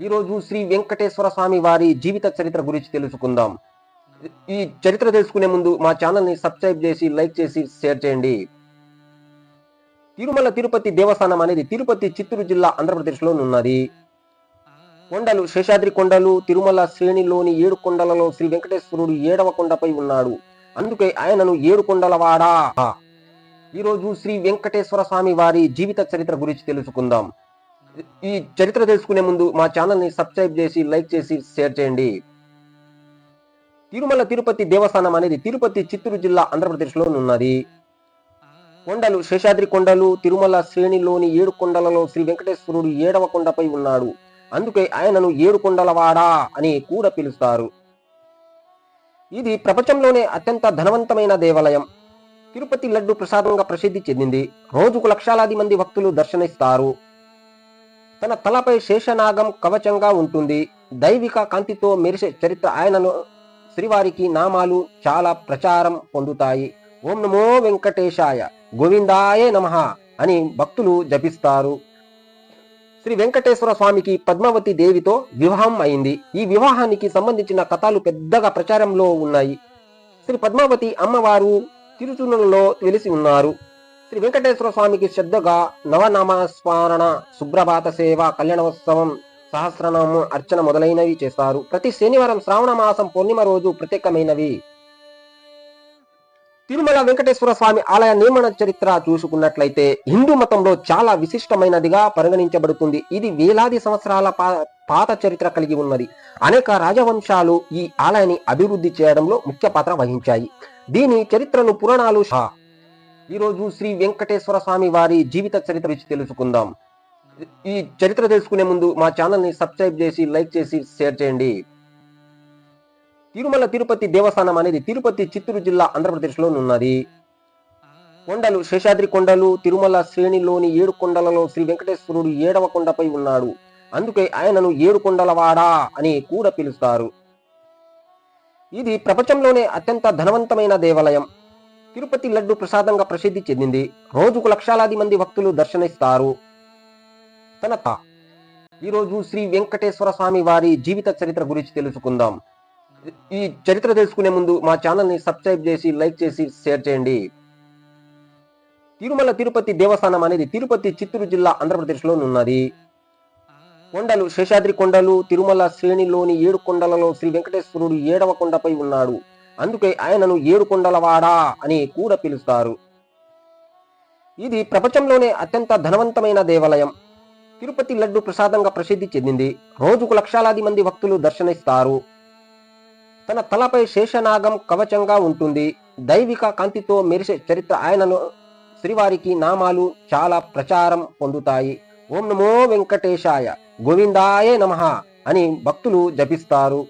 ఈరోజు శ్రీ వెంకటేశ్వర స్వామి వారి జీవిత చరిత్ర గురించి తెలుసుకుందాం. ఈ చరిత్ర తెలుసుకునే ముందు మా ఛానల్ని సబ్స్క్రైబ్ చేసి లైక్ చేసి షేర్ చేయండి. తిరుమల తిరుపతి దేవస్థానం అనేది తిరుపతి చిత్తూరు జిల్లా ఆంధ్రప్రదేశ్లో ఉన్నది. కొండలు శేషాద్రి కొండలు తిరుమల శ్రేణిలోని ఏడు కొండలలో శ్రీ వెంకటేశ్వరుడు ఏడవ కొండపై ఉన్నాడు. అందుకే ఆయనను ఏడు కొండలవాడా ఈరోజు శ్రీ వెంకటేశ్వర స్వామి వారి జీవిత చరిత్ర గురించి తెలుసుకుందాం. ఈ చరిత్ర తెలుసుకునే ముందు మా ఛానల్ని సబ్స్క్రైబ్ చేసి లైక్ చేసి షేర్ చేయండి. తిరుమల తిరుపతి దేవస్థానం అనేది తిరుపతి చిత్తూరు జిల్లా ఆంధ్రప్రదేశ్లో ఉన్నది. కొండలు శేషాద్రి కొండలు తిరుమల శ్రేణిలోని ఏడు కొండలలో శ్రీ వెంకటేశ్వరుడు ఏడవ కొండపై ఉన్నాడు. అందుకే ఆయనను ఏడు కొండలవాడా అని కూడా పిలుస్తారు. ఇది ప్రపంచంలోనే అత్యంత ధనవంతమైన దేవాలయం. తిరుపతి లడ్డు ప్రసాదంగా ప్రసిద్ధి చెందింది. రోజుకు లక్షలాది మంది భక్తులు దర్శనిస్తారు తన తలపై శేషనాగం కవచంగా ఉంటుంది. దైవిక కాంతితో మెరిసే చరిత్ర ఆయనను శ్రీవారికి నామాలు చాలా ప్రచారం పొందుతాయి. ఓం నమో వెంకటేశాయ గోవిందాయే నమ అని భక్తులు జపిస్తారు. శ్రీ వెంకటేశ్వర స్వామికి పద్మావతి దేవితో వివాహం అయింది. ఈ వివాహానికి సంబంధించిన కథలు పెద్దగా ప్రచారంలో ఉన్నాయి. శ్రీ పద్మావతి అమ్మవారు తిరుచునలో వెలిసి ఉన్నారు. శ్రీ వెంకటేశ్వర స్వామికి శ్రద్ధగా నవనామస్మరణ సుప్రభాత సేవ కళ్యాణోత్సవం సహస్రనామం అర్చన మొదలైనవి చేస్తారు. ప్రతి శనివారం శ్రావణ మాసం పూర్ణిమ రోజు ప్రత్యేకమైనవి. తిరుమల వెంకటేశ్వర స్వామి ఆలయ నిర్మాణ చరిత్ర చూసుకున్నట్లయితే హిందూ మతంలో చాలా విశిష్టమైనదిగా పరిగణించబడుతుంది. ఇది వేలాది సంవత్సరాల పాత చరిత్ర కలిగి ఉన్నది. అనేక రాజవంశాలు ఈ ఆలయాన్ని అభివృద్ధి చేయడంలో ముఖ్య పాత్ర వహించాయి. దీని చరిత్రను పురాణాలు ఈరోజు శ్రీ వెంకటేశ్వర స్వామి వారి జీవిత చరిత్ర గురించి తెలుసుకుందాం. ఈ చరిత్ర తెలుసుకునే ముందు మా ఛానల్ని సబ్స్క్రైబ్ చేసి లైక్ చేసి షేర్ చేయండి. తిరుమల తిరుపతి దేవస్థానం అనేది తిరుపతి చిత్తూరు జిల్లా ఆంధ్రప్రదేశ్లో ఉన్నది. కొండలు శేషాద్రి కొండలు తిరుమల శ్రేణిలోని ఏడు కొండలలో శ్రీ వెంకటేశ్వరుడు ఏడవ కొండపై ఉన్నాడు. అందుకే ఆయనను ఏడు కొండలవాడా అని కూడా పిలుస్తారు. ఇది ప్రపంచంలోనే అత్యంత ధనవంతమైన దేవాలయం. తిరుపతి లడ్డు ప్రసాదంగా ప్రసిద్ధి చెందింది. రోజుకు లక్షలాది మంది భక్తులు దర్శనిస్తారు తన ఈరోజు శ్రీ వెంకటేశ్వర స్వామి వారి జీవిత చరిత్ర గురించి తెలుసుకుందాం. ఈ చరిత్ర తెలుసుకునే ముందు మా ఛానల్ని సబ్స్క్రైబ్ చేసి లైక్ చేసి షేర్ చేయండి. తిరుమల తిరుపతి దేవస్థానం అనేది తిరుపతి చిత్తూరు జిల్లా ఆంధ్రప్రదేశ్లో ఉన్నది. కొండలు శేషాద్రి కొండలు తిరుమల శ్రేణిలోని ఏడు కొండలలో శ్రీ వెంకటేశ్వరుడు ఏడవ కొండపై ఉన్నాడు. అందుకే ఆయనను ఏడుకొండలవాడా అని కూడా పిలుస్తారు. ఇది ప్రపంచంలోనే అత్యంత ధనవంతమైన దేవాలయం. తిరుపతి లడ్డు ప్రసాదంగా ప్రసిద్ధి చెందింది. రోజుకు లక్షలాది మంది భక్తులు దర్శనిస్తారు తన తలపై శేషనాగం కవచంగా ఉంటుంది. దైవిక కాంతితో మెరిసే చరిత్ర ఆయనను శ్రీవారికి నామాలు చాలా ప్రచారం పొందుతాయి. ఓం నమో వెంకటేశాయ. గోవిందాయే నమ అని భక్తులు జపిస్తారు.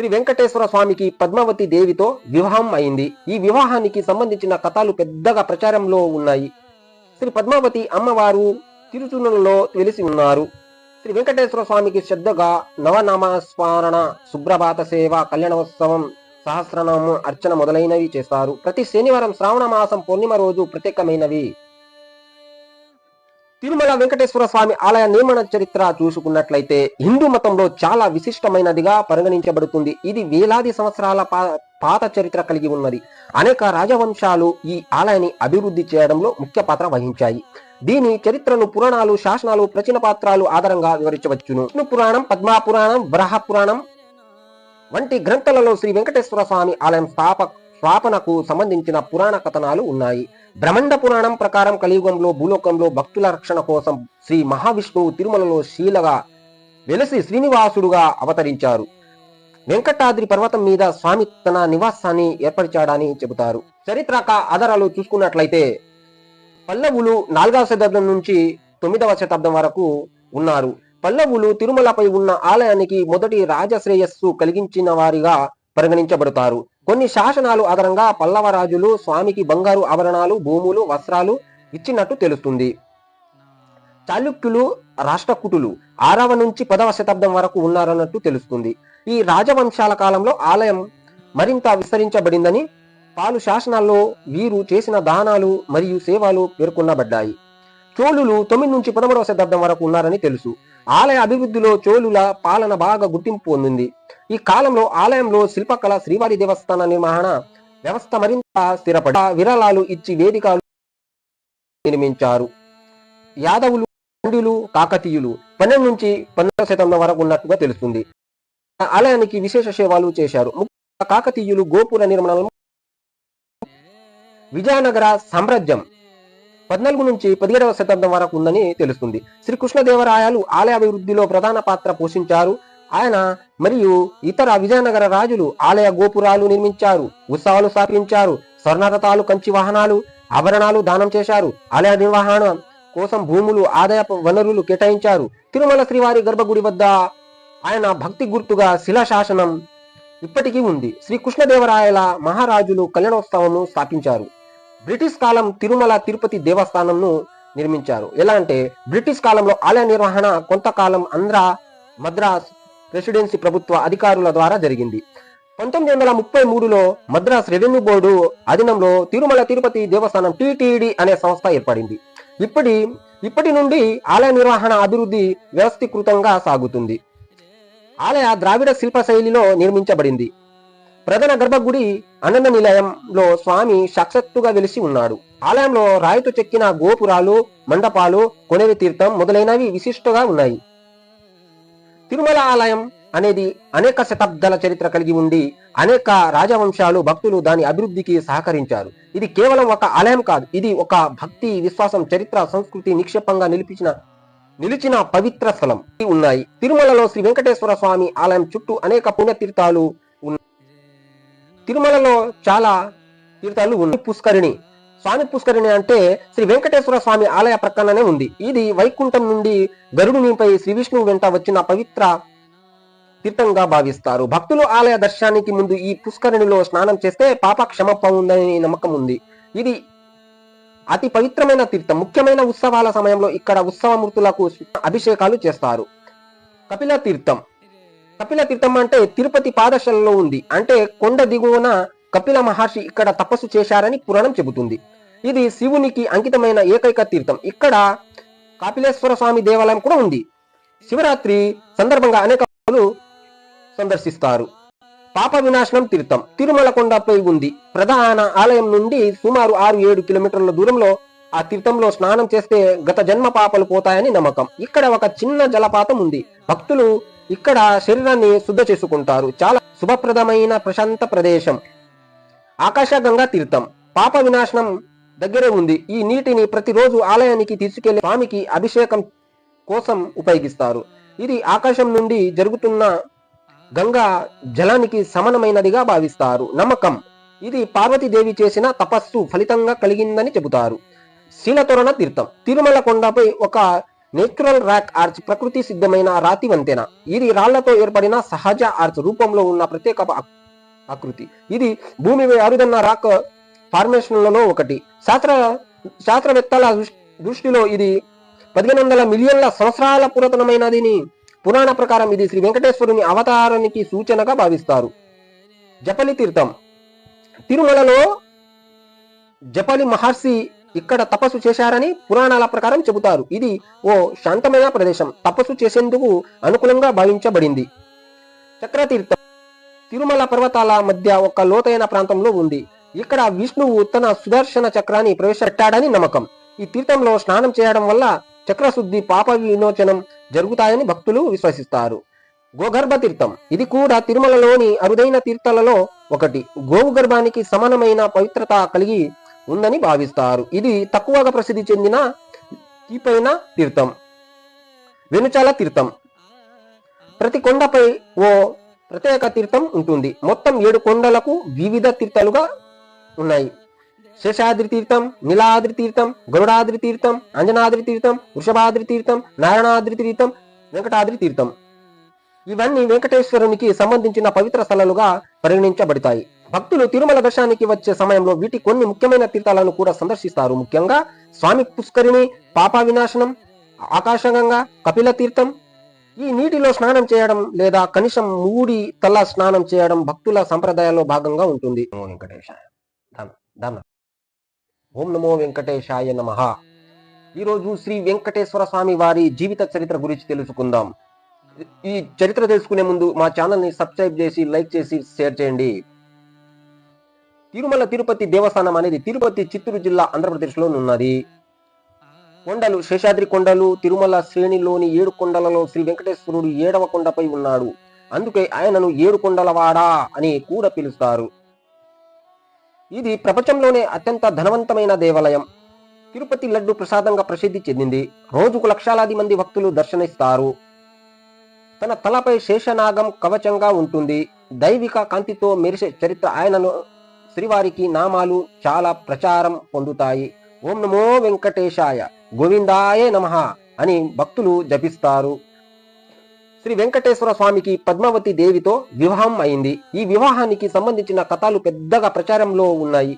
శ్రీ వెంకటేశ్వర స్వామికి పద్మావతి దేవితో వివాహం అయింది. ఈ వివాహానికి సంబంధించిన కథలు పెద్దగా ప్రచారంలో ఉన్నాయి. శ్రీ పద్మావతి అమ్మవారు తిరుచునలో వెలిసి ఉన్నారు. శ్రీ వెంకటేశ్వర స్వామికి శ్రద్ధగా నవనామ స్మరణ సుప్రభాత సేవ కళ్యాణోత్సవం సహస్రనామం అర్చన మొదలైనవి చేస్తారు. ప్రతి శనివారం శ్రావణ మాసం పూర్ణిమ రోజు ప్రత్యేకమైనవి. తిరుమల వెంకటేశ్వర స్వామి ఆలయ నిర్మాణ చరిత్ర చూసుకున్నట్లయితే హిందూ మతంలో చాలా విశిష్టమైనదిగా పరిగణించబడుతుంది. ఇది వేలాది సంవత్సరాల పాత చరిత్ర కలిగి ఉన్నది. అనేక రాజవంశాలు ఈ ఆలయాన్ని అభివృద్ధి చేయడంలో ముఖ్య పాత్ర వహించాయి. దీని చరిత్రను పురాణాలు శాసనాలు ప్రచీన పాత్రాలు ఆధారంగా వివరించవచ్చును. విష్ణు పురాణం పద్మా పురాణం బ్రహ పురాణం వంటి గ్రంథాలలో శ్రీ వెంకటేశ్వర స్వామి ఆలయం స్థాపక స్థాపనకు సంబంధించిన పురాణ కథనాలు ఉన్నాయి. బ్రహ్మండ పురాణం ప్రకారం కలియుగంలో భూలోకంలో భక్తుల రక్షణ కోసం శ్రీ మహావిష్ణువు తిరుమలలో శీలగా వెలసి శ్రీనివాసుడుగా అవతరించారు. వెంకటాద్రి పర్వతం మీద స్వామి తన నివాసాన్ని ఏర్పరిచాడని చెబుతారు. చరిత్రక ఆధారాలు చూసుకున్నట్లయితే పల్లవులు నాలుగవ శతాబ్దం నుంచి తొమ్మిదవ శతాబ్దం వరకు ఉన్నారు. పల్లవులు తిరుమలపై ఉన్న ఆలయానికి మొదటి రాజశ్రేయస్సు కలిగించిన వారిగా పరిగణించబడతారు. కొన్ని శాసనాలు ఆధారంగా పల్లవ రాజులు స్వామికి బంగారు ఆభరణాలు భూములు వస్త్రాలు ఇచ్చినట్టు తెలుస్తుంది. చాళుక్యులు రాష్ట్రకుటులు ఆరవ నుంచి పదవ శతాబ్దం వరకు ఉన్నారన్నట్టు తెలుస్తుంది. ఈ రాజవంశాల కాలంలో ఆలయం మరింత విస్తరించబడిందని పాలు శాసనాల్లో వీరు చేసిన దానాలు మరియు సేవలు పేర్కొనబడ్డాయి. చోళులు తొమ్మిది నుంచి పదమూడవ శతాబ్దం వరకు ఉన్నారని తెలుసు. ఆలయ అభివృద్ధిలో చోళుల పాలన బాగా గుర్తింపు పొందింది. ఈ కాలంలో ఆలయంలో శిల్పకళ శ్రీవారి దేవస్థాన నిర్వహణ వ్యవస్థ మరింత స్థిరపడి విరాళాలు ఇచ్చి వేదికలు నిర్మించారు. యాదవులు పాండ్యులు కాకతీయులు పన్నెండు నుంచి పన్నెండవ శతాబ్దం వరకు ఉన్నట్టుగా తెలుస్తుంది. ఆలయానికి విశేష సేవలు చేశారు. ముఖ్యంగా కాకతీయులు గోపుర నిర్మాణం విజయనగర సామ్రాజ్యం. పద్నాలుగు నుంచి పదిహేడవ శతాబ్దం వరకు ఉందని తెలుస్తుంది. శ్రీ కృష్ణదేవరాయలు ఆలయ అభివృద్ధిలో ప్రధాన పాత్ర పోషించారు. ఆయన మరియు ఇతర విజయనగర రాజులు ఆలయ గోపురాలు నిర్మించారు ఉత్సవాలు స్థాపించారు స్వర్ణరథాలు కంచి వాహనాలు ఆభరణాలు దానం చేశారు. ఆలయ నిర్వహణ కోసం భూములు ఆదాయ వనరులు కేటాయించారు. తిరుమల శ్రీవారి గర్భగుడి వద్ద ఆయన భక్తి గుర్తుగా శిలాశాసనం ఇప్పటికీ ఉంది. శ్రీ కృష్ణదేవరాయల మహారాజులు కళ్యాణోత్సవము స్థాపించారు. బ్రిటిష్ కాలం తిరుమల తిరుపతి దేవస్థానంను నిర్మించారు. ఎలా అంటే బ్రిటిష్ కాలంలో ఆలయ నిర్వహణ కొంతకాలం ఆంధ్ర మద్రాస్ ప్రెసిడెన్సీ ప్రభుత్వ అధికారుల ద్వారా జరిగింది. పంతొమ్మిది వందల ముప్పై మూడులో మద్రాస్ రెవెన్యూ బోర్డు అధీనంలో తిరుమల తిరుపతి దేవస్థానం టిటిడి అనే సంస్థ ఏర్పడింది. ఇప్పటి ఇప్పటి నుండి ఆలయ నిర్వహణ అభివృద్ధి వ్యవస్థీకృతంగా సాగుతుంది. ఆలయ ద్రావిడ శిల్ప శైలిలో నిర్మించబడింది. ప్రధాన గర్భగుడి ఆనంద నిలయంలో స్వామి సాక్షాత్తుగా వెలిసి ఉన్నాడు. ఆలయంలో రాయితో చెక్కిన గోపురాలు మండపాలు కొనేవి తీర్థం మొదలైనవి విశిష్టగా ఉన్నాయి. తిరుమల ఆలయం అనేది అనేక శతాబ్దాల చరిత్ర కలిగి ఉండి అనేక రాజవంశాలు భక్తులు దాని అభివృద్ధికి సహకరించారు. ఇది కేవలం ఒక ఆలయం కాదు ఇది ఒక భక్తి విశ్వాసం చరిత్ర సంస్కృతి నిక్షేపంగా నిలిపించిన నిలిచిన పవిత్ర స్థలం. ఉన్నాయి. తిరుమలలో శ్రీ వెంకటేశ్వర స్వామి ఆలయం చుట్టూ అనేక పుణ్యతీర్థాలు తిరుమలలో చాలా తీర్థాలు ఉన్నాయి. పుష్కరిణి. స్వామి పుష్కరిణి అంటే శ్రీ వెంకటేశ్వర స్వామి ఆలయ ప్రక్కననే ఉంది. ఇది వైకుంఠం నుండి గరుడునిపై శ్రీ విష్ణువు వెంట వచ్చిన పవిత్ర తీర్థంగా భావిస్తారు. భక్తులు ఆలయ దర్శనానికి ముందు ఈ పుష్కరిణిలో స్నానం చేస్తే పాప క్షమపొందని నమ్మకం ఉంది. ఇది అతి పవిత్రమైన తీర్థం. ముఖ్యమైన ఉత్సవాల సమయంలో ఇక్కడ ఉత్సవమూర్తులకు అభిషేకాలు చేస్తారు. కపిల తీర్థం కపిల తీర్థం అంటే తిరుపతి పాదశాలలో ఉంది. అంటే కొండ దిగువన కపిల మహర్షి ఇక్కడ తపస్సు చేశారని పురాణం చెబుతుంది. ఇది శివునికి అంకితమైన ఏకైక తీర్థం. ఇక్కడ కాపిలేశ్వర స్వామి దేవాలయం కూడా ఉంది. శివరాత్రి సందర్భంగా అనేక సందర్శిస్తారు. పాప వినాశనం తీర్థం. తిరుమల కొండపై ఉంది. ప్రధాన ఆలయం నుండి సుమారు ఆరు ఏడు కిలోమీటర్ల దూరంలో ఆ తీర్థంలో స్నానం చేస్తే గత జన్మ పాపలు పోతాయని నమ్మకం. ఇక్కడ ఒక చిన్న జలపాతం ఉంది. భక్తులు ఇక్కడ శరీరాన్ని శుద్ధ చేసుకుంటారు. చాలా శుభప్రదమైన ప్రశాంత ప్రదేశం. ఆకాశగంగా తీర్థం. పాప వినాశనం దగ్గరే ఉంది. ఈ నీటిని ప్రతిరోజు ఆలయానికి తీసుకెళ్ళి స్వామికి అభిషేకం కోసం ఉపయోగిస్తారు. ఇది ఆకాశం నుండి జరుగుతున్న గంగా జలానికి సమానమైనదిగా భావిస్తారు. నమ్మకం. ఇది పార్వతీదేవి చేసిన తపస్సు ఫలితంగా కలిగిందని చెబుతారు. శీలతోరణ తీర్థం. తిరుమల కొండపై ఒక నేచురల్ రాక్ ఆర్చ్ ప్రకృతి సిద్ధమైన రాతి వంతెన. ఇది రాళ్ళతో ఏర్పడిన సహజ ఆర్చ్ రూపంలో ఉన్న ప్రత్యేక ఆకృతి. ఇది భూమిపై అరుదన్న రాక్ ఫార్మేషన్లలో ఒకటి. శాస్త్ర శాస్త్రవేత్తల దృష్టిలో ఇది పదిహేను వందల మిలియన్ల సంవత్సరాల పురాతనమైనదిని పురాణ ప్రకారం ఇది శ్రీ వెంకటేశ్వరుని అవతారానికి సూచనగా భావిస్తారు. జపలి తీర్థం. తిరుమలలో జపలి మహర్షి ఇక్కడ తపస్సు చేశారని పురాణాల ప్రకారం చెబుతారు. ఇది ఓ శాంతమైన ప్రదేశం. తపస్సు చేసేందుకు అనుకూలంగా భావించబడింది. చక్రతీర్థం. తిరుమల పర్వతాల మధ్య ఒక లోతైన ప్రాంతంలో ఉంది. ఇక్కడ విష్ణువు తన సుదర్శన చక్రాన్ని ప్రవేశపెట్టాడని నమ్మకం. ఈ తీర్థంలో స్నానం చేయడం వల్ల చక్రశుద్ధి పాప విమోచనం జరుగుతాయని భక్తులు విశ్వసిస్తారు. గోగర్భ తీర్థం. ఇది కూడా తిరుమలలోని అరుదైన తీర్థాలలో ఒకటి. గోవు గర్భానికి సమానమైన పవిత్రత కలిగి ఉందని భావిస్తారు. ఇది తక్కువగా ప్రసిద్ధి చెందిన తీపైన తీర్థం. వెనుచాల తీర్థం. ప్రతి కొండపై ఓ ప్రత్యేక తీర్థం ఉంటుంది. మొత్తం ఏడు కొండలకు వివిధ తీర్థాలుగా ఉన్నాయి. శేషాద్రి తీర్థం నీలాద్రి తీర్థం గరుడాద్రి తీర్థం అంజనాద్రి తీర్థం వృషభాద్రి తీర్థం నారాయణాద్రి తీర్థం వెంకటాద్రి తీర్థం. ఇవన్నీ వెంకటేశ్వరునికి సంబంధించిన పవిత్ర స్థలాలుగా పరిగణించబడతాయి. భక్తులు తిరుమల దర్శనానికి వచ్చే సమయంలో వీటి కొన్ని ముఖ్యమైన తీర్థాలను కూడా సందర్శిస్తారు. ముఖ్యంగా స్వామి పుష్కరిణి పాప వినాశనం ఆకాశగంగా కపిల తీర్థం. ఈ నీటిలో స్నానం చేయడం లేదా కనీసం మూడి తల స్నానం చేయడం భక్తుల సంప్రదాయాల్లో భాగంగా ఉంటుంది. ఓం వెంకటేశాయ. ఓం నమో వెంకటేశాయ నమ. ఈరోజు శ్రీ వెంకటేశ్వర స్వామి వారి జీవిత చరిత్ర గురించి తెలుసుకుందాం. ఈ చరిత్ర తెలుసుకునే ముందు మా ఛానల్ని సబ్స్క్రైబ్ చేసి లైక్ చేసి షేర్ చేయండి. తిరుమల తిరుపతి దేవస్థానం అనేది తిరుపతి చిత్తూరు జిల్లా ఆంధ్రప్రదేశ్లో ఉన్నది. కొండలు శేషాద్రి కొండలు తిరుమల శ్రేణిలోని ఏడు కొండలలో శ్రీ వెంకటేశ్వరుడు ఏడవ కొండపై ఉన్నాడు. అందుకే ఆయనను ఏడు కొండలవాడా అని కూడా పిలుస్తారు. ఇది ప్రపంచంలోనే అత్యంత ధనవంతమైన దేవాలయం. తిరుపతి లడ్డు ప్రసాదంగా ప్రసిద్ధి చెందింది. రోజుకు లక్షలాది మంది భక్తులు దర్శనిస్తారు తన తలపై శేషనాగం కవచంగా ఉంటుంది. దైవిక కాంతితో మెరిసే చరిత్ర ఆయనను శ్రీవారికి నామాలు చాలా ప్రచారం పొందుతాయి. ఓం నమో వెంకటేశాయ గోవిందాయే నమ అని భక్తులు జపిస్తారు. శ్రీ వెంకటేశ్వర స్వామికి పద్మావతి దేవితో వివాహం అయింది. ఈ వివాహానికి సంబంధించిన కథలు పెద్దగా ప్రచారంలో ఉన్నాయి.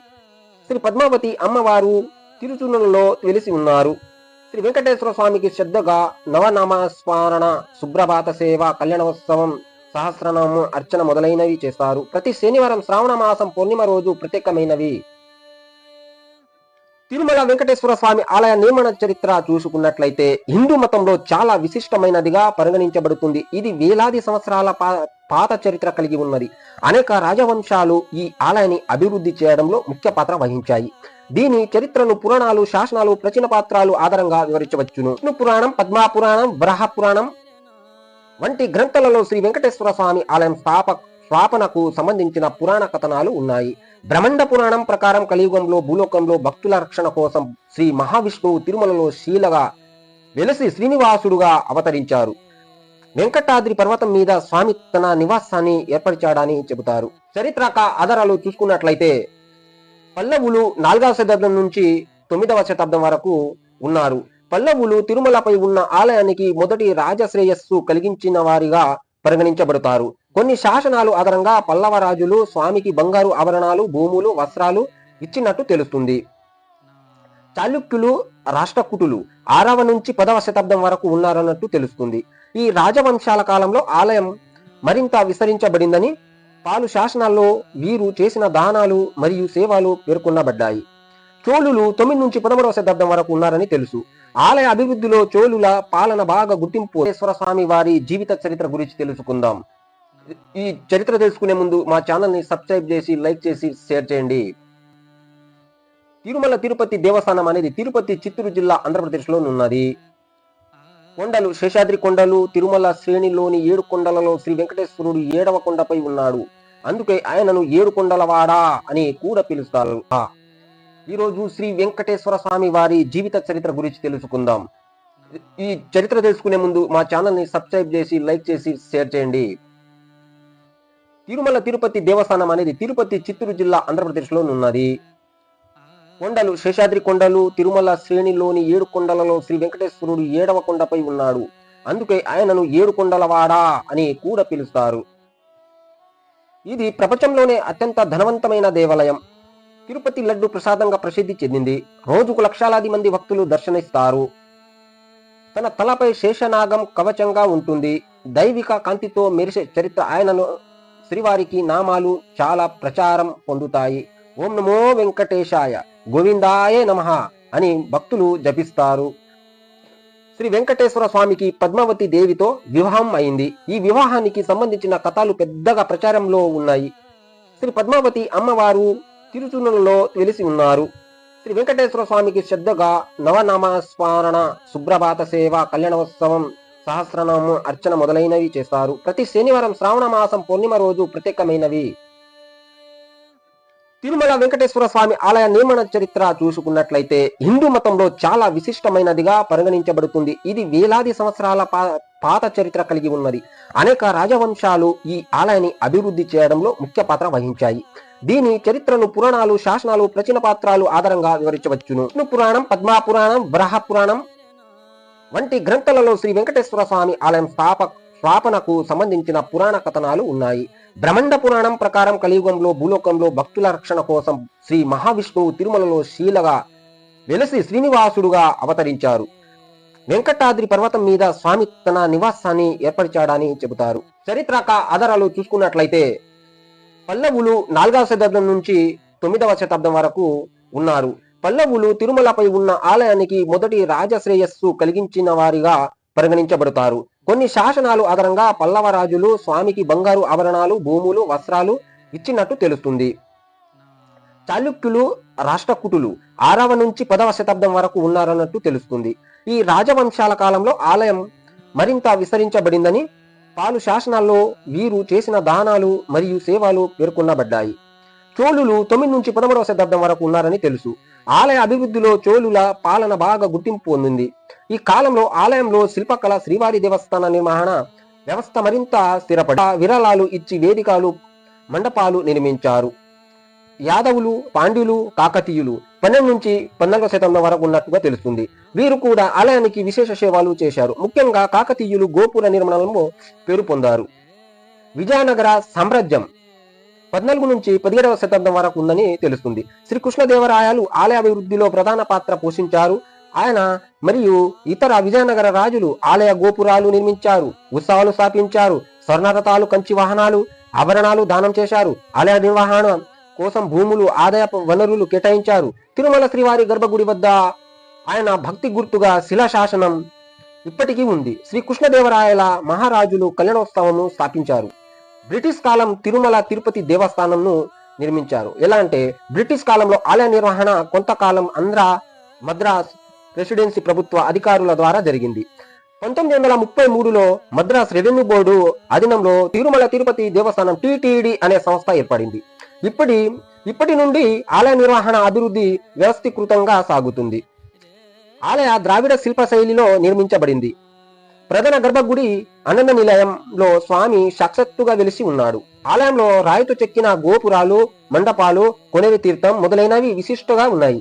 శ్రీ పద్మావతి అమ్మవారు తిరుచునలో వెలిసి ఉన్నారు. శ్రీ వెంకటేశ్వర స్వామికి శ్రద్ధగా నవనామస్మరణ శుభ్రభాత సేవ కళ్యాణోత్సవం సహస్రనామం అర్చన మొదలైనవి చేస్తారు. ప్రతి శనివారం శ్రావణ మాసం పూర్ణిమ రోజు ప్రత్యేకమైనవి. తిరుమల వెంకటేశ్వర స్వామి ఆలయ నిర్మాణ చరిత్ర చూసుకున్నట్లయితే హిందూ మతంలో చాలా విశిష్టమైనదిగా పరిగణించబడుతుంది. ఇది వేలాది సంవత్సరాల పా- పాత చరిత్ర కలిగి ఉన్నది. అనేక రాజవంశాలు ఈ ఆలయాన్ని అభివృద్ధి చేయడంలో ముఖ్య పాత్ర వహించాయి. దీని చరిత్రను పురాణాలు శాసనాలు ప్రచీన పాత్రాలు ఆధారంగా వివరించవచ్చును. విష్ణు పురాణం పద్మా పురాణం బ్రహ పురాణం వంటి గ్రంథాలలో శ్రీ వెంకటేశ్వర స్వామి ఆలయం స్థాప స్థాపనకు సంబంధించిన పురాణ కథనాలు ఉన్నాయి. బ్రహ్మండ పురాణం ప్రకారం కలియుగంలో భూలోకంలో భక్తుల రక్షణ కోసం శ్రీ మహావిష్ణువు తిరుమలలో శీలగా వెలసి శ్రీనివాసుడుగా అవతరించారు. వెంకటాద్రి పర్వతం మీద స్వామి తన నివాసాన్ని ఏర్పరిచాడని చెబుతారు. చరిత్రక ఆధారాలు చూసుకున్నట్లయితే పల్లవులు నాలుగవ శతాబ్దం నుంచి తొమ్మిదవ శతాబ్దం వరకు ఉన్నారు. పల్లవులు తిరుమలపై ఉన్న ఆలయానికి మొదటి రాజశ్రేయస్సు కలిగించిన వారిగా పరిగణించబడతారు. కొన్ని శాసనాలు ఆధారంగా పల్లవ రాజులు స్వామికి బంగారు ఆభరణాలు భూములు వస్త్రాలు ఇచ్చినట్టు తెలుస్తుంది. చాళుక్యులు రాష్ట్రకూటులు ఆరవ నుంచి పదవ శతాబ్దం వరకు ఉన్నారన్నట్టు తెలుస్తుంది. ఈ రాజవంశాల కాలంలో ఆలయం మరింత విస్తరించబడిందని పాలు శాసనాల్లో వీరు చేసిన దానాలు మరియు సేవలు పేర్కొనబడ్డాయి. చోళులు తొమ్మిది నుంచి పదమూడవ శతాబ్దం వరకు ఉన్నారని తెలుసు. ఆలయ అభివృద్ధిలో చోళుల పాలన బాగా గుర్తింపు వెంకటేశ్వర స్వామి వారి జీవిత చరిత్ర గురించి తెలుసుకుందాం. ఈ చరిత్ర తెలుసుకునే ముందు మా ఛానల్ని సబ్స్క్రైబ్ చేసి లైక్ చేసి షేర్ చేయండి. తిరుమల తిరుపతి దేవస్థానం అనేది తిరుపతి చిత్తూరు జిల్లా ఆంధ్రప్రదేశ్లో ఉన్నది. కొండలు శేషాద్రి కొండలు తిరుమల శ్రేణిలోని ఏడు కొండలలో శ్రీ వెంకటేశ్వరుడు ఏడవ కొండపై ఉన్నాడు. అందుకే ఆయనను ఏడు కొండలవాడా అని కూడా పిలుస్తారు. ఈరోజు శ్రీ వెంకటేశ్వర స్వామి వారి జీవిత చరిత్ర గురించి తెలుసుకుందాం. ఈ చరిత్ర తెలుసుకునే ముందు మా ఛానల్ని సబ్స్క్రైబ్ చేసి లైక్ చేసి షేర్ చేయండి. తిరుమల తిరుపతి దేవస్థానం అనేది తిరుపతి చిత్తూరు జిల్లా ఆంధ్రప్రదేశ్లో ఉన్నది. కొండలు శేషాద్రి కొండలు తిరుమల శ్రేణిలోని ఏడు కొండలలో శ్రీ వెంకటేశ్వరుడు ఏడవ కొండపై ఉన్నాడు. అందుకే ఆయనను ఏడు కొండలవాడా అని కూడా పిలుస్తారు. ఇది ప్రపంచంలోనే అత్యంత ధనవంతమైన దేవాలయం. తిరుపతి లడ్డు ప్రసాదంగా ప్రసిద్ధి చెందింది. రోజుకు లక్షలాది మంది భక్తులు దర్శనిస్తారు తన తలపై శేషనాగం కవచంగా ఉంటుంది. దైవిక కాంతితో మెరిసే చరిత్ర ఆయనను శ్రీవారికి నామాలు చాలా ప్రచారం పొందుతాయి. ఓం నమో వెంకటేశాయ గోవిందాయే నమ అని భక్తులు జపిస్తారు. శ్రీ వెంకటేశ్వర స్వామికి పద్మావతి దేవితో వివాహం అయింది. ఈ వివాహానికి సంబంధించిన కథలు పెద్దగా ప్రచారంలో ఉన్నాయి. శ్రీ పద్మావతి అమ్మవారు తిరుచునులలో వెలిసి ఉన్నారు. శ్రీ వెంకటేశ్వర స్వామికి శ్రద్ధగా నవనామస్మరణ సుప్రభాత సేవ కళ్యాణోత్సవం సహస్రనామం అర్చన మొదలైనవి చేస్తారు. ప్రతి శనివారం శ్రావణ మాసం పూర్ణిమ రోజు ప్రత్యేకమైనవి. తిరుమల వెంకటేశ్వర స్వామి ఆలయ నిర్మాణ చరిత్ర చూసుకున్నట్లయితే హిందూ మతంలో చాలా విశిష్టమైనదిగా పరిగణించబడుతుంది. ఇది వేలాది సంవత్సరాల పాత చరిత్ర కలిగి ఉన్నది. అనేక రాజవంశాలు ఈ ఆలయాన్ని అభివృద్ధి చేయడంలో ముఖ్య పాత్ర వహించాయి. దీని చరిత్రను పురాణాలు శాసనాలు ప్రచీన పాత్రాలు ఆధారంగా వివరించవచ్చును. విష్ణు పురాణం పద్మా పురాణం వరహ పురాణం వంటి గ్రంథాలలో శ్రీ వెంకటేశ్వర స్వామి ఆలయం స్థాప స్థాపనకు సంబంధించిన పురాణ కథనాలు ఉన్నాయి. బ్రహ్మండ పురాణం ప్రకారం కలియుగంలో భూలోకంలో భక్తుల రక్షణ కోసం శ్రీ మహావిష్ణువు తిరుమలలో శీలగా వెలసి శ్రీనివాసుడుగా అవతరించారు. వెంకటాద్రి పర్వతం మీద స్వామి తన నివాసాన్ని ఏర్పరిచాడని చెబుతారు. చరిత్రక ఆధారాలు చూసుకున్నట్లయితే పల్లవులు నాలుగవ శతాబ్దం నుంచి తొమ్మిదవ శతాబ్దం వరకు ఉన్నారు. పల్లవులు తిరుమలపై ఉన్న ఆలయానికి మొదటి రాజశ్రేయస్సు కలిగించిన వారిగా పరిగణించబడతారు. కొన్ని శాసనాలు ఆధారంగా పల్లవ రాజులు స్వామికి బంగారు ఆభరణాలు భూములు వస్త్రాలు ఇచ్చినట్టు తెలుస్తుంది. చాళుక్యులు రాష్ట్రకూటులు ఆరవ నుంచి పదవ శతాబ్దం వరకు ఉన్నారన్నట్టు తెలుస్తుంది. ఈ రాజవంశాల కాలంలో ఆలయం మరింత విస్తరించబడిందని పాలు శాసనాల్లో వీరు చేసిన దానాలు మరియు సేవలు పేర్కొనబడ్డాయి. చోళులు తొమ్మిది నుంచి పదమూడవ శతాబ్దం వరకు ఉన్నారని తెలుసు. ఆలయ అభివృద్ధిలో చోళుల పాలన బాగా గుర్తింపు పొందింది. ఈ కాలంలో ఆలయంలో శిల్పకళ శ్రీవారి దేవస్థాన నిర్వహణ వ్యవస్థ మరింత స్థిరపడ విరాళాలు ఇచ్చి వేదికలు మండపాలు నిర్మించారు. యాదవులు పాండ్యులు కాకతీయులు పన్నెండు నుంచి పన్నెండవ శతాబ్దం వరకు ఉన్నట్టుగా తెలుస్తుంది. వీరు కూడా ఆలయానికి విశేష సేవలు చేశారు. ముఖ్యంగా కాకతీయులు గోపుర నిర్మాణంలో పేరు పొందారు. విజయనగర సామ్రాజ్యం పద్నాలుగు నుంచి పదిహేడవ శతాబ్దం వరకు ఉందని తెలుస్తుంది. శ్రీకృష్ణదేవరాయలు ఆలయ అభివృద్ధిలో ప్రధాన పాత్ర పోషించారు. ఆయన మరియు ఇతర విజయనగర రాజులు ఆలయ గోపురాలు నిర్మించారు ఉత్సవాలు స్థాపించారు స్వర్ణరథాలు కంచి వాహనాలు ఆభరణాలు దానం చేశారు. ఆలయ నిర్వహణ కోసం భూములు ఆదాయ వనరులు కేటాయించారు. తిరుమల శ్రీవారి గర్భగుడి వద్ద ఆయన భక్తి గుర్తుగా శిలాశాసనం ఇప్పటికీ ఉంది. శ్రీకృష్ణదేవరాయల మహారాజులు కళ్యాణోత్సవము స్థాపించారు. బ్రిటిష్ కాలం తిరుమల తిరుపతి దేవస్థానంను నిర్మించారు. ఎలా అంటే బ్రిటిష్ కాలంలో ఆలయ నిర్వహణ కొంతకాలం ఆంధ్ర మద్రాస్ ప్రెసిడెన్సీ ప్రభుత్వ అధికారుల ద్వారా జరిగింది. పంతొమ్మిది వందల ముప్పై మూడులో మద్రాస్ రెవెన్యూ బోర్డు అధీనంలో తిరుమల తిరుపతి దేవస్థానం టిటిడి అనే సంస్థ ఏర్పడింది. ఇప్పటి ఇప్పటి నుండి ఆలయ నిర్వహణ అభివృద్ధి వ్యవస్థీకృతంగా సాగుతుంది. ఆలయ ద్రావిడ శిల్ప శైలిలో నిర్మించబడింది. ప్రధాన గర్భగుడి అనంద నిలయంలో స్వామి సాక్షాత్తుగా వెలిసి ఉన్నాడు. ఆలయంలో రాయితో చెక్కిన గోపురాలు మండపాలు కొనేవి తీర్థం మొదలైనవి విశిష్టగా ఉన్నాయి.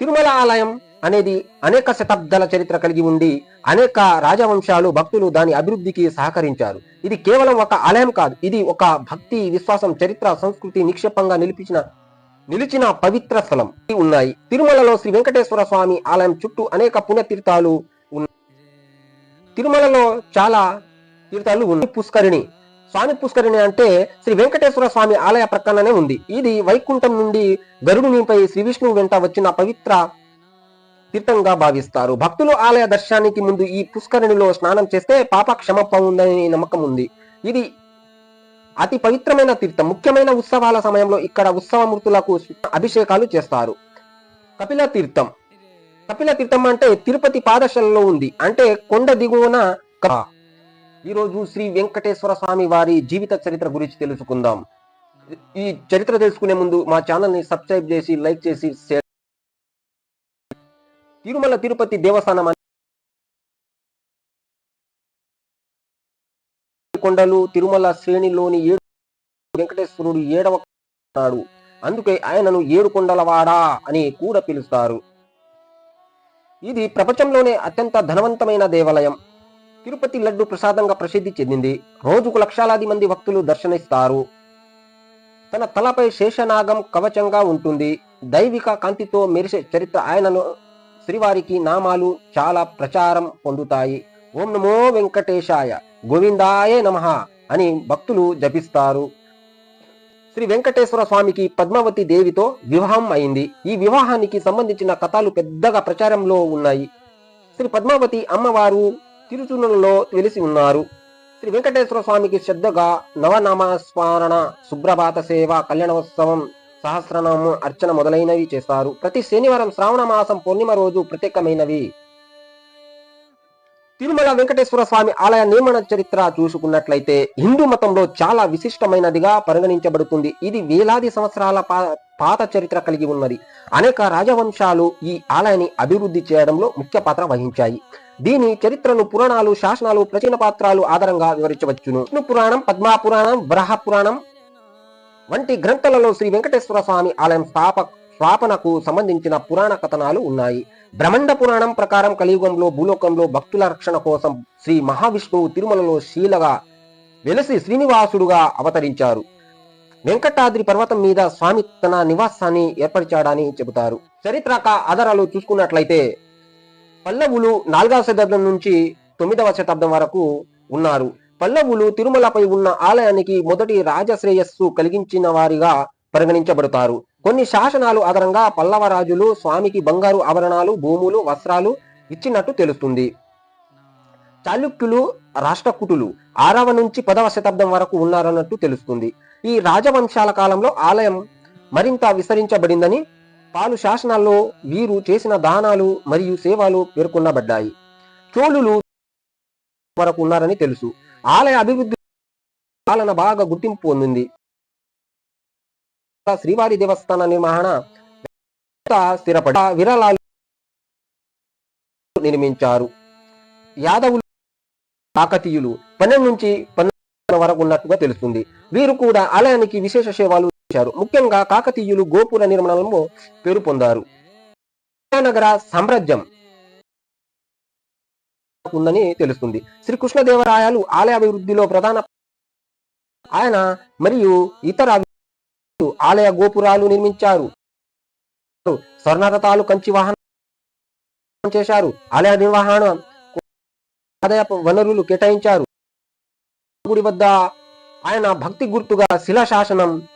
తిరుమల ఆలయం అనేది అనేక శతాబ్దాల చరిత్ర కలిగి ఉండి అనేక రాజవంశాలు భక్తులు దాని అభివృద్ధికి సహకరించారు. ఇది కేవలం ఒక ఆలయం కాదు ఇది ఒక భక్తి విశ్వాసం చరిత్ర సంస్కృతి నిక్షేపంగా నిలిపించిన నిలిచిన పవిత్ర స్థలం ఉన్నాయి. తిరుమలలో శ్రీ వెంకటేశ్వర స్వామి ఆలయం చుట్టూ అనేక పుణ్యతీర్థాలు ఉన్నాయి తిరుమలలో చాలా తీర్థాలు ఉన్నాయి పుష్కరిణి. స్వామి పుష్కరిణి అంటే శ్రీ వెంకటేశ్వర స్వామి ఆలయ ప్రక్కననే ఉంది. ఇది వైకుంఠం నుండి గరుడునిపై శ్రీ విష్ణువు వెంట వచ్చిన పవిత్ర తీర్థంగా భావిస్తారు. భక్తులు ఆలయ దర్శనానికి ముందు ఈ పుష్కరిణిలో స్నానం చేస్తే పాప క్షమప ఉందని నమ్మకం ఉంది. ఇది అతి పవిత్రమైన తీర్థం. ముఖ్యమైన ఉత్సవాల సమయంలో ఇక్కడ ఉత్సవమూర్తులకు అభిషేకాలు చేస్తారు. కపిల తీర్థం. కపిల తీర్థం అంటే తిరుపతి పాదశాలలో ఉంది. అంటే కొండ దిగువన ఈరోజు శ్రీ వెంకటేశ్వర స్వామి వారి జీవిత చరిత్ర గురించి తెలుసుకుందాం. ఈ చరిత్ర తెలుసుకునే ముందు మా ఛానల్ని సబ్స్క్రైబ్ చేసి లైక్ చేసి షేర్ తిరుమల తిరుపతి దేవస్థానం కొండలు తిరుమల శ్రేణిలోని ఏడు వెంకటేశ్వరుడు ఏడవ నాడు అందుకే ఆయనను ఏడు కొండలవాడా అని కూడా పిలుస్తారు. ఇది ప్రపంచంలోనే అత్యంత ధనవంతమైన దేవాలయం. తిరుపతి లడ్డు ప్రసాదంగా ప్రసిద్ధి చెందింది. రోజుకు లక్షలాది మంది భక్తులు దర్శనిస్తారు తన తలపై శేషనాగం కవచంగా ఉంటుంది. దైవిక కాంతితో మెరిసే చరిత్ర ఆయనను శ్రీవారికి నామాలు చాలా ప్రచారం పొందుతాయి. ఓం నమో వెంకటేశాయ. గోవిందాయ నమః అని భక్తులు జపిస్తారు. శ్రీ వెంకటేశ్వర స్వామికి పద్మావతి దేవితో వివాహం అయింది. ఈ వివాహానికి సంబంధించిన కథలు పెద్దగా ప్రచారంలో ఉన్నాయి. శ్రీ పద్మావతి అమ్మవారు తిరుచునలో వెలిసి ఉన్నారు. శ్రీ వెంకటేశ్వర స్వామికి శ్రద్ధగా నవనామ స్మరణ సుప్రభాత సేవ కళ్యాణోత్సవం సహస్రనామం అర్చన మొదలైనవి చేస్తారు. ప్రతి శనివారం శ్రావణ మాసం పూర్ణిమ రోజు ప్రత్యేకమైనవి. తిరుమల వెంకటేశ్వర స్వామి ఆలయ నిర్మాణ చరిత్ర చూసుకున్నట్లయితే హిందూ మతంలో చాలా విశిష్టమైనదిగా పరిగణించబడుతుంది. ఇది వేలాది సంవత్సరాల పాత చరిత్ర కలిగి ఉన్నది. అనేక రాజవంశాలు ఈ ఆలయాన్ని అభివృద్ధి చేయడంలో ముఖ్య పాత్ర వహించాయి. దీని చరిత్రను పురాణాలు శాసనాలు ప్రాచీన పాత్రాలు ఆధారంగా వివరించవచ్చును. విష్ణు పురాణం పద్మా పురాణం బ్రహ పురాణం వంటి గ్రంథాలలో శ్రీ వెంకటేశ్వర స్వామి ఆలయం స్థాప స్థాపనకు సంబంధించిన పురాణ కథనాలు ఉన్నాయి. బ్రహ్మండ పురాణం ప్రకారం కలియుగంలో భూలోకంలో భక్తుల రక్షణ కోసం శ్రీ మహావిష్ణువు తిరుమలలో శీలగా వెలసి శ్రీనివాసుడుగా అవతరించారు. వెంకటాద్రి పర్వతం మీద స్వామి తన నివాసాన్ని ఏర్పరిచాడని చెబుతారు. చరిత్రక ఆధారాలు చూసుకున్నట్లయితే పల్లవులు నాలుగవ శతాబ్దం నుంచి తొమ్మిదవ శతాబ్దం వరకు ఉన్నారు. పల్లవులు తిరుమలపై ఉన్న ఆలయానికి మొదటి రాజశ్రేయస్సు కలిగించిన వారిగా పరిగణించబడతారు. కొన్ని శాసనాలు ఆధారంగా పల్లవ రాజులు స్వామికి బంగారు ఆభరణాలు భూములు వస్త్రాలు ఇచ్చినట్టు తెలుస్తుంది. చాళుక్యులు రాష్ట్రకూటులు ఆరవ నుంచి పదవ శతాబ్దం వరకు ఉన్నారన్నట్టు తెలుస్తుంది. ఈ రాజవంశాల కాలంలో ఆలయం మరింత విస్తరించబడిందని పాలు శాసనాల్లో వీరు చేసిన దానాలు మరియు సేవలు పేర్కొనబడ్డాయి. చోళులు వరకు ఉన్నారని తెలుసు. ఆలయ అభివృద్ధి పాలన బాగా గుర్తింపు పొందింది. శ్రీవారి దేవస్థాన నిర్వహణ స్థిరపడ విరళాలు నిర్మించారు. యాదవులు కాకతీయులు పన్నెండు నుంచి పన్నెండు వరకు ఉన్నట్టుగా తెలుస్తుంది. వీరు కూడా ఆలయానికి విశేష సేవలు ఇచ్చారు ముఖ్యంగా కాకతీయులు గోపుర నిర్మాణంలో పేరు పొందారు. నగర సామ్రాజ్యం ఉందని తెలుస్తుంది. శ్రీ కృష్ణదేవరాయలు ఆలయ అభివృద్ధిలో ప్రధాన ఆయన మరియు ఇతర ఆలయ గోపురాలు నిర్మించారు. స్వర్ణరథాలు కంచి వాహనం చేశారు. ఆలయ నిర్వహణ ఆదాయ వనరులు కేటాయించారు. గుడి వద్ద ఆయన భక్తి గుర్తుగా శిలాశాసనం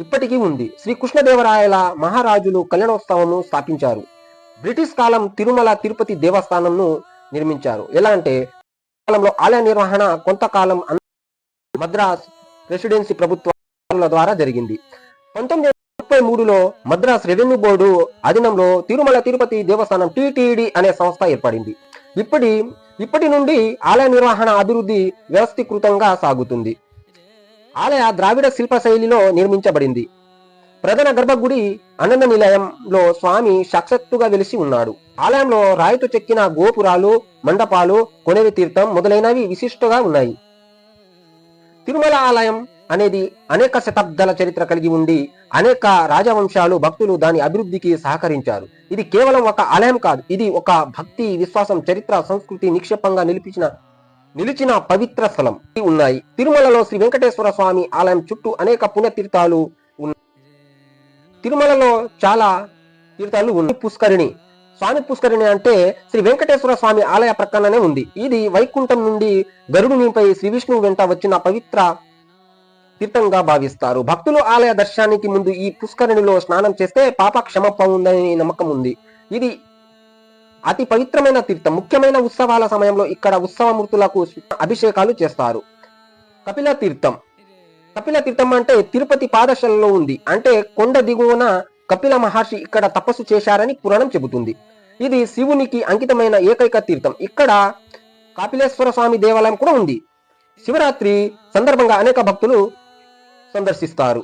ఇప్పటికీ ఉంది. శ్రీకృష్ణదేవరాయల మహారాజులు కళ్యాణోత్సవము స్థాపించారు. బ్రిటిష్ కాలం తిరుమల తిరుపతి దేవస్థానంను నిర్మించారు. ఎలా అంటే కాలంలో ఆలయ నిర్వహణ కొంతకాలం మద్రాస్ ప్రెసిడెన్సీ ప్రభుత్వాల ద్వారా జరిగింది. పంతొమ్మిది వందల ముప్పై మూడులో మద్రాస్ రెవెన్యూ బోర్డు అధీనంలో తిరుమల తిరుపతి దేవస్థానం టిటిడి అనే సంస్థ ఏర్పడింది. ఇప్పటి ఇప్పటి నుండి ఆలయ నిర్వహణ అభివృద్ధి వ్యవస్థీకృతంగా సాగుతుంది. ఆలయ ద్రావిడ శిల్ప శైలిలో నిర్మించబడింది. ప్రధాన గర్భగుడి ఆనంద నిలయంలో స్వామి సాక్షత్తుగా వెలిసి ఉన్నాడు. ఆలయంలో రాయితో చెక్కిన గోపురాలు మండపాలు కొనేవి తీర్థం మొదలైనవి విశిష్టగా ఉన్నాయి. తిరుమల ఆలయం అనేది అనేక శతాబ్దాల చరిత్ర కలిగి ఉండి అనేక రాజవంశాలు భక్తులు దాని అభివృద్ధికి సహకరించారు. ఇది కేవలం ఒక ఆలయం కాదు ఇది ఒక భక్తి విశ్వాసం చరిత్ర సంస్కృతి నిక్షేపంగా నిలిపించిన నిలిచిన పవిత్ర స్థలం. ఉన్నాయి. తిరుమలలో శ్రీ వెంకటేశ్వర స్వామి ఆలయం చుట్టూ అనేక పుణ్యతీర్థాలు తిరుమలలో చాలా తీర్థాలు ఉన్నాయి. పుష్కరిణి. స్వామి పుష్కరిణి అంటే శ్రీ వెంకటేశ్వర స్వామి ఆలయ ప్రక్కననే ఉంది. ఇది వైకుంఠం నుండి గరుడునిపై శ్రీ విష్ణువు వెంట వచ్చిన పవిత్ర తీర్థంగా భావిస్తారు. భక్తులు ఆలయ దర్శనానికి ముందు ఈ పుష్కరిణిలో స్నానం చేస్తే పాప క్షమప ఉందని నమ్మకం ఉంది. ఇది అతి పవిత్రమైన తీర్థం. ముఖ్యమైన ఉత్సవాల సమయంలో ఇక్కడ ఉత్సవమూర్తులకు అభిషేకాలు చేస్తారు. కపిల తీర్థం. కపిల తీర్థం అంటే తిరుపతి పాదశాలలో ఉంది. అంటే కొండ దిగువన కపిల మహర్షి ఇక్కడ తపస్సు చేశారని పురాణం చెబుతుంది. ఇది శివునికి అంకితమైన ఏకైక తీర్థం. ఇక్కడ కపిలేశ్వర స్వామి దేవాలయం కూడా ఉంది. శివరాత్రి సందర్భంగా అనేక భక్తులు సందర్శిస్తారు.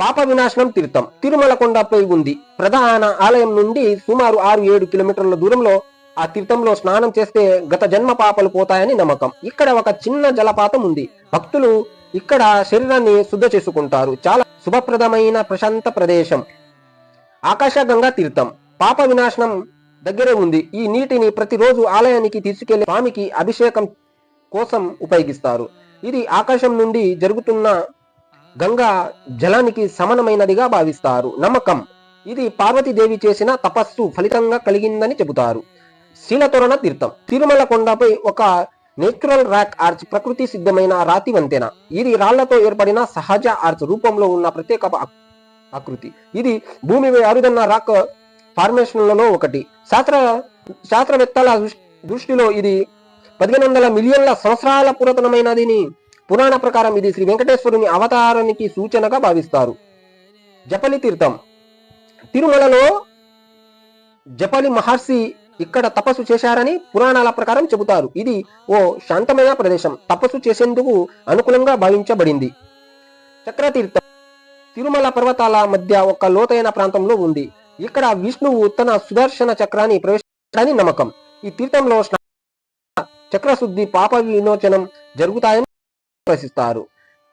పాప వినాశనం తీర్థం. తిరుమల కొండపై ఉంది. ప్రధాన ఆలయం నుండి సుమారు ఆరు ఏడు కిలోమీటర్ల దూరంలో ఆ తీర్థంలో స్నానం చేస్తే గత జన్మ పాపలు పోతాయని నమ్మకం. ఇక్కడ ఒక చిన్న జలపాతం ఉంది. భక్తులు ఇక్కడ శరీరాన్ని శుద్ధ చేసుకుంటారు. చాలా శుభప్రదమైన ప్రశాంత ప్రదేశం. ఆకాశగంగా తీర్థం. పాప వినాశనం దగ్గరే ఉంది. ఈ నీటిని ప్రతిరోజు ఆలయానికి తీసుకెళ్ళి స్వామికి అభిషేకం కోసం ఉపయోగిస్తారు. ఇది ఆకాశం నుండి జరుగుతున్న గంగా జలానికి సమానమైనదిగా భావిస్తారు. నమ్మకం. ఇది పార్వతీదేవి చేసిన తపస్సు ఫలితంగా కలిగిందని చెబుతారు. శీలతోరణ తీర్థం. తిరుమల కొండపై ఒక నేచురల్ రాక్ ఆర్చ్ ప్రకృతి సిద్ధమైన రాతి వంతెన. ఇది రాళ్ళతో ఏర్పడిన సహజ ఆర్చ్ రూపంలో ఉన్న ప్రత్యేక ఆకృతి. ఇది భూమిపై అరుదన్న రాక్ ఫార్మేషన్లలో ఒకటి. శాస్త్ర శాస్త్రవేత్తల దృష్టిలో ఇది పదిహేను వందల మిలియన్ల సంవత్సరాల పురాతనమైనదిని పురాణ ప్రకారం ఇది శ్రీ వెంకటేశ్వరుని అవతారానికి సూచనగా భావిస్తారు. జపలి తీర్థం. తిరుమలలో జపలి మహర్షి ఇక్కడ తపస్సు చేశారని పురాణాల ప్రకారం చెబుతారు. ఇది ఓ శాంతమైన ప్రదేశం. తపస్సు చేసేందుకు అనుకూలంగా భావించబడింది. చక్రతీర్థం తిరుమల పర్వతాల మధ్య ఒక లోతైన ప్రాంతంలో ఉంది. ఇక్కడ విష్ణువు తన సుదర్శన చక్రాన్ని ప్రవేశించని నమ్మకం. ఈ తీర్థంలో చక్రశుద్ధి పాప విమోచనం జరుగుతాయని ప్రసిస్తారు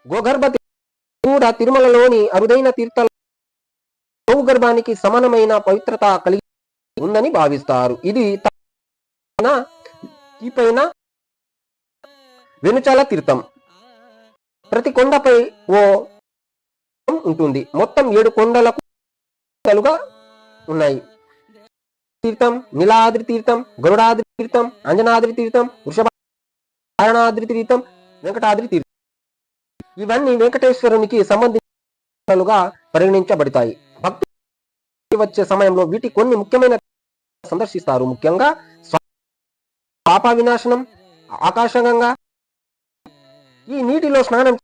గోగర్భ కూడా తిరుమలలోని అరుదైన తీర్థాల గర్భానికి సమానమైన పవిత్రత కలిగి ఉందని భావిస్తారు. ఇది తన పైన వెనుచాల తీర్థం. ప్రతి కొండపై ఓ ఉంటుంది. మొత్తం ఏడు కొండలకు ఉన్నాయి. తీర్థం నీలాద్రి తీర్థం గరుడాద్రి తీర్థం అంజనాద్రి తీర్థం వృషభారణాద్రి తీర్థం వెంకటాద్రి తీర్థం. ఇవన్నీ వెంకటేశ్వరునికి సంబంధించలుగా పరిగణించబడతాయి. భక్తులు వచ్చే సమయంలో వీటి కొన్ని ముఖ్యమైన సందర్శిస్తారు. ముఖ్యంగా పాప వినాశనం ఆకాశగంగా ఈ నీటిలో స్నానం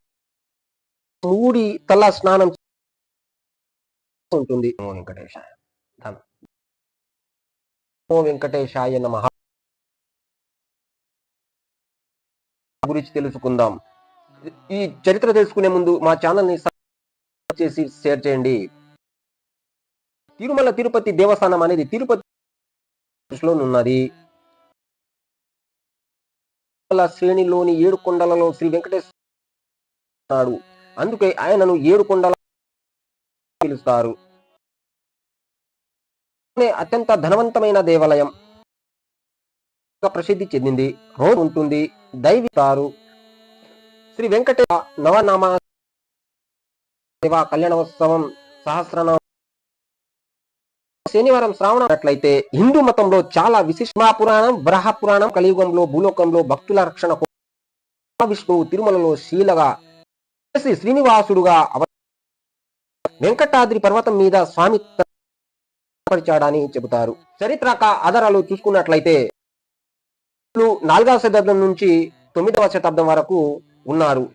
మూడి తల స్నానం ఉంటుంది. వెంకటేశాయ ఓ వెంకటేశాయ నమ. గురించి తెలుసుకుందాం. ఈ చరిత్ర తెలుసుకునే ముందు మా ఛానల్ని చేసి షేర్ చేయండి. తిరుమల తిరుపతి దేవస్థానం అనేది తిరుపతి ఉన్నది శ్రేణిలోని ఏడు కొండలలో శ్రీ వెంకటేశ్వరుడు అందుకే ఆయనను ఏడు కొండల పిలుస్తారు. అత్యంత ధనవంతమైన దేవాలయం. ప్రసిద్ధి చెందింది. రోడ్ ఉంటుంది. దైవితారు శ్రీ వెంకటేశ్వర నవనామ సేవా కళ్యాణోత్సవం సహస్రనామ శనివారం శ్రావణం అట్లయితే హిందూ మతంలో చాలా విశిష్ట పురాణం బ్రహ పురాణం కలియుగంలో భూలోకంలో భక్తుల రక్షణ విష్ణువు తిరుమలలో శీలగా శ్రీ శ్రీనివాసుడుగా వెంకటాద్రి పర్వతం మీద స్వామి పరిచాడని చెబుతారు. చరిత్రక ఆధారాలు చూసుకున్నట్లయితే నాలుగవ శతాబ్దం నుంచి తొమ్మిదవ శతాబ్దం వరకు ఉన్నారు.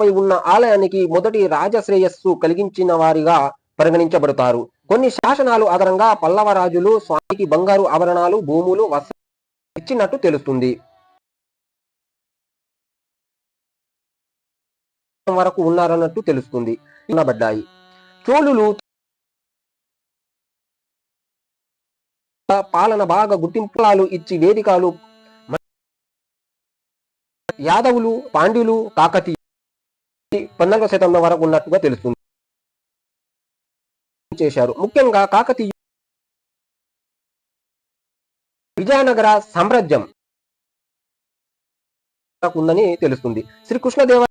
పై ఉన్న ఆలయానికి మొదటి రాజశ్రేయస్సు కలిగించిన వారిగా పరిగణించబడతారు. కొన్ని శాసనాలు ఆధారంగా పల్లవ రాజులు స్వామికి బంగారు ఆభరణాలు భూములు వస్త్రాలు ఇచ్చినట్టు తెలుస్తుంది. వరకు ఉన్నారన్నట్టు తెలుస్తుంది. వినబడ్డాయి చోళులు పాలన బాగా గుర్తింపులాలు ఇచ్చి వేదికలు యాదవులు పాండ్యులు కాకతీయ పన్నెండవ శతాబ్దం వరకు ఉన్నట్టుగా తెలుస్తుంది. చేశారు. ముఖ్యంగా కాకతీయ విజయనగర సామ్రాజ్యం ఉందని తెలుస్తుంది. శ్రీ కృష్ణదేవ